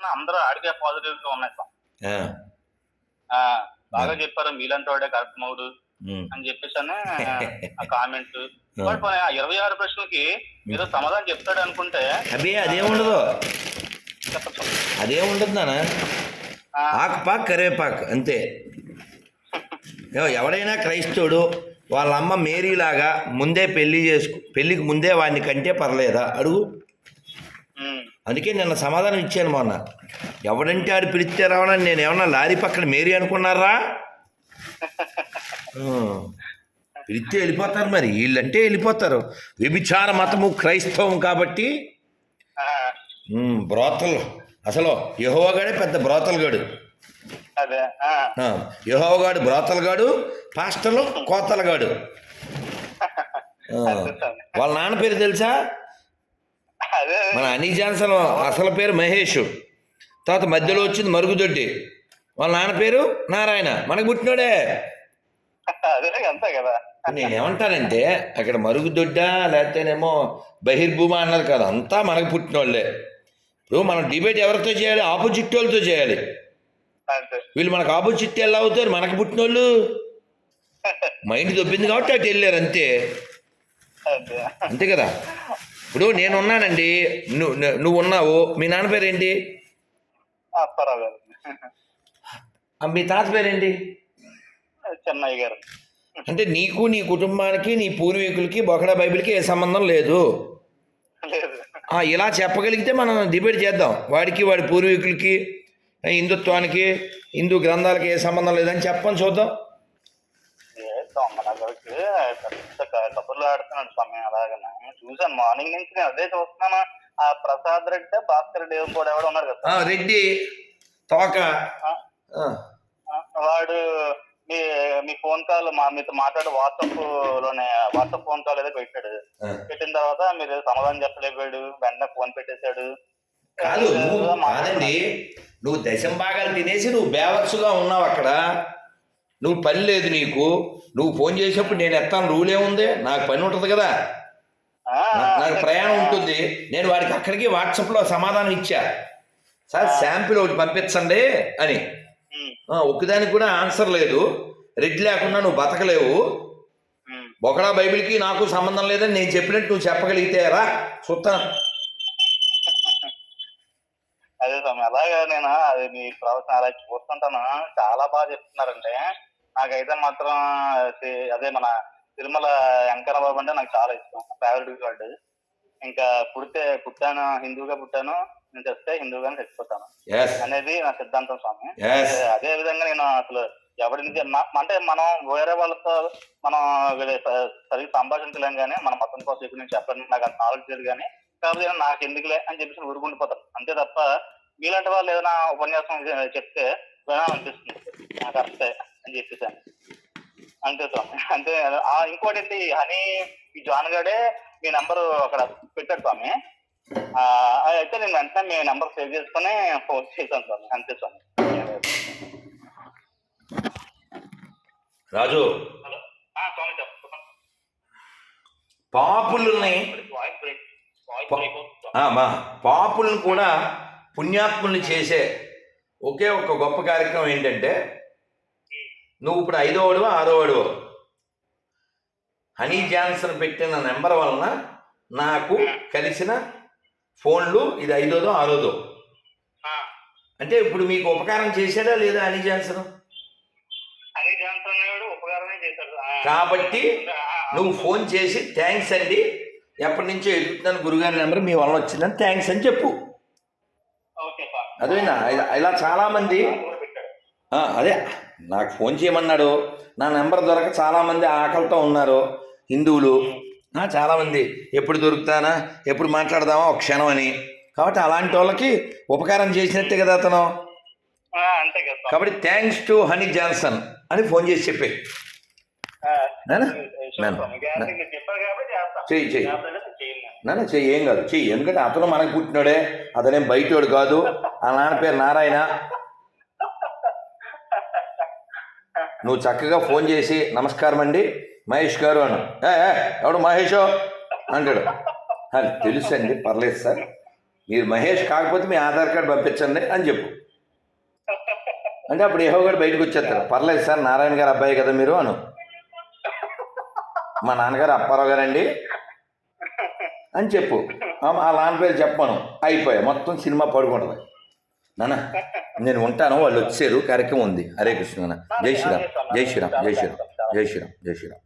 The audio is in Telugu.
అందరూ ఆడికే పాజిటివ్గా ఉన్నాయి సార్ బాగా చెప్పారు మీలాంటి వాడే కరెక్ట్. అని చెప్పేసి అని ఆ కామెంట్ బట్ ఇరవై ఆరు ప్రశ్నలకి ఏదో సమాధానం చెప్తాడు అనుకుంటే అబ్బే అదేముండదు అదేముండదు నాన్న. ఆ, ఆకుపాక్ కరివేపాకు అంతే. ఎవ- ఎవడైనా క్రైస్తవుడు వాళ్ళ అమ్మ మేరీలాగా ముందే పెళ్ళి చేసుకు పెళ్ళికి ముందే వాడిని కంటే పర్లేదా? అడుగు. అందుకే నిన్న సమాధానం ఇచ్చాను మొన్న. ఎవడంటే ఆడు పిలిస్తే రావడానికి నేను ఏమన్నా లారీ పక్కన మేరీ అనుకున్నారా? పిలిస్తే వెళ్ళిపోతారు మరి. వీళ్ళంటే వెళ్ళిపోతారు. వ్యభిచార మతము క్రైస్తవం కాబట్టి. బ్రోతలు. అసలు యహోవగాడే పెద్ద బ్రోతలుగాడు యెహోవాగాడు బ్రోతలుగాడు పాస్టర్లు కోతలగాడు. వాళ్ళ నాన్న పేరు తెలుసా? మన అనీ జాన్సన్ అసలు పేరు మహేష్. తర్వాత మధ్యలో వచ్చింది మరుగుదొడ్డి. వాళ్ళ నాన్న పేరు నారాయణ. మనకు పుట్టినోడే. అదే అంతే కదా. నేను ఏమంటానంటే అక్కడ మరుగుదొడ్డ లేకపోతేనేమో బహిర్భూమ అన్నారు కదా. అంతా మనకు పుట్టినోళ్ళే. ఇప్పుడు మనం డిబేట్ ఎవరితో చేయాలి? ఆపోజిట్ వాళ్ళతో చేయాలి. వీళ్ళు మనకు ఆపోజిట్ ఎలా అవుతారు? మనకు పుట్టినోళ్ళు. మైండ్ దొబ్బింది కాబట్టి అటు వెళ్ళారు అంతే. అంతే కదా. ఇప్పుడు నేను ఉన్నానండి నువ్వు నువ్వు ఉన్నావు మీ నాన్న పేరేంటి? మీ తాత పేరేంటి? చెన్నయ్య గారు. అంటే నీకు నీ కుటుంబానికి నీ పూర్వీకులకి బొకడా బైబిల్కి ఏ సంబంధం లేదు. ఇలా చెప్పగలిగితే మనం డిబేట్ చేద్దాం. వాడికి వాడి పూర్వీకులకి హిందుత్వానికి హిందూ గ్రంథాలకి ఏ సంబంధం లేదని చెప్పని చూద్దాం. దొంగ నగరికి పెద్ద కబుర్లు ఆడుతున్నాడు స్వామి అలాగనే. చూసాను మార్నింగ్ నుంచి నేను అదే చూస్తున్నాను. ఆ ప్రసాద్ రెడ్డి భాస్కర్ రెడ్డి కూడా ఎవడో ఉన్నారు కదా రెడ్డి తోక. వాడు మీ మీ ఫోన్ కాల్ మా మీతో మాట్లాడి వాట్సాప్లోనే వాట్సాప్ ఫోన్ కాల్ ఏదో పెట్టాడు. పెట్టిన తర్వాత మీరు సమాధానం చెప్పలేకపోయాడు వెంటనే ఫోన్ పెట్టేశాడు. కాదు నువ్వు కాదండి నువ్వు దశం భాగాలు తినేసి నువ్వు బేవర్సుగా ఉన్నావు అక్కడ. నువ్వు పని లేదు నీకు నువ్వు ఫోన్ చేసేప్పుడు నేను ఎత్తాను రూల్ ఏముంది నాకు పని ఉంటుంది కదా. నాకు ప్రయాణం ఉంటుంది. నేను వాడికి అక్కడికి వాట్సాప్లో సమాధానం ఇచ్చా. సార్ శాంపిల్ ఒకటి పంపించండి అని. ఒక్కదానికి కూడా ఆన్సర్ లేదు. రెడ్ లేకుండా నువ్వు బతకలేవు. బొకడా బైబిల్కి నాకు సంబంధం లేదని నేను చెప్పినట్టు నువ్వు చెప్పగలిగితే రా చూస్తాను అదే స్వామి అలాగే నేను అది మీ ప్రవచనం అలా చూస్తుంటాను. చాలా బాగా చెప్తున్నారంటే. నాకైతే మాత్రం అదే మన తిరుమల వెంకన్న బాబు అంటే నాకు చాలా ఇష్టం. ఫేవరెట్ గాడ్ ఇంకా పుడితే పుట్టాను హిందూగా పుట్టాను నేను చెప్తే హిందూగానే చచ్చిపోతాను. అనేది నా సిద్ధాంతం స్వామి. అదే- విధంగా నేను అసలు ఎవరి నుంచి అంటే మనం వేరే వాళ్ళతో మనం సరిగ్గా సంభాషించలేం కానీ మన మతం కోసం ఇప్పుడు నేను చెప్పాను నాకు అంత నాలెడ్జ్ లేదు కానీ నేను నాకు ఎందుకులే అని చెప్పేసి ఊరుకుండిపోతాను అంతే తప్ప మీలాంటి వాళ్ళు ఏదైనా ఉపన్యాసం చెప్తే వినాలనిపిస్తుంది. నాకు కరెక్టే అని చెప్పేసాను. అంతే స్వామి అంతే ఆ ఇంకోటి ఏంటి హనీ ఈ జాన్ గడే మీ నంబర్ అక్కడ పెట్టాడు స్వామి. ఆ, అయితే నేను వెంటనే మీ నెంబర్ సేవ్ చేసుకుని ఫోన్ చేశాను స్వామి. అంతే స్వామి. రాజు. పాపుల్ని పాపుల్ని కూడా పుణ్యాత్ముల్ని చేసే ఒకే ఒక గొప్ప కార్యక్రమం ఏంటంటే నువ్వు ఇప్పుడు ఐదో వాడువా ఆరో వాడువో హనీ జాన్సన్ పెట్టిన నెంబర్ వలన నాకు కలిసిన ఫోన్లు ఇది ఐదోదో ఆరోదో? అంటే ఇప్పుడు మీకు ఉపకారం చేశాడా లేదా హనీ జాన్సన్? కాబట్టి నువ్వు ఫోన్ చేసి థ్యాంక్స్ అండి. ఎప్పటి నుంచో ఎదుగుతున్నాను గురుగారి నెంబర్ మీ వల్ల వచ్చిందని థ్యాంక్స్ అని చెప్పు. అదేనా ఇలా చాలామంది అదే. నాకు ఫోన్ చేయమన్నాడు. నా నెంబర్ దొరక చాలామంది ఆకలితో ఉన్నారు. హిందువులు చాలామంది ఎప్పుడు దొరుకుతానా ఎప్పుడు మాట్లాడదామా ఒక క్షణం అని. కాబట్టి అలాంటి వాళ్ళకి ఉపకారం చేసినట్టే కదా అతను. కాబట్టి థ్యాంక్స్ టు హనీ జాన్సన్ అని ఫోన్ చేసి చెప్పే. చెయ్యి చెయ్యి. నాన్న చెయ్యి ఏం కాదు. చెయ్యి ఎందుకంటే అతను మనకు పుట్టినోడే అతనేం బయటోడు కాదు. ఆ నాన్న పేరు నారాయణ. నువ్వు చక్కగా ఫోన్ చేసి నమస్కారం అండి మహేష్ గారు అను. ఏ ఎవడు మహేషో? అంటాడు. అది తెలుసు అండి పర్లేదు సార్. మీరు మహేష్ కాకపోతే మీ ఆధార్ కార్డు పంపించండి అని చెప్పు. అంటే అప్పుడు ఏహో కూడా బయటకు వచ్చేస్తారు. పర్లేదు సార్ నారాయణ గారు అబ్బాయి కదా మీరు అను. మా నాన్నగారు అప్పారావు గారండి అని చెప్పు. ఆ ఆ నాన్న పేరు చెప్పను. అయిపోయా. మొత్తం సినిమా పడుకుంటుంది. నాన్న నేను ఉంటాను వాళ్ళు వచ్చారు కార్యక్రమం ఉంది. హరే కృష్ణ నాన్న. జై శ్రీరామ్ జై శ్రీరామ్ జై శ్రీరామ్ జై శ్రీరామ్ జై శ్రీరామ్.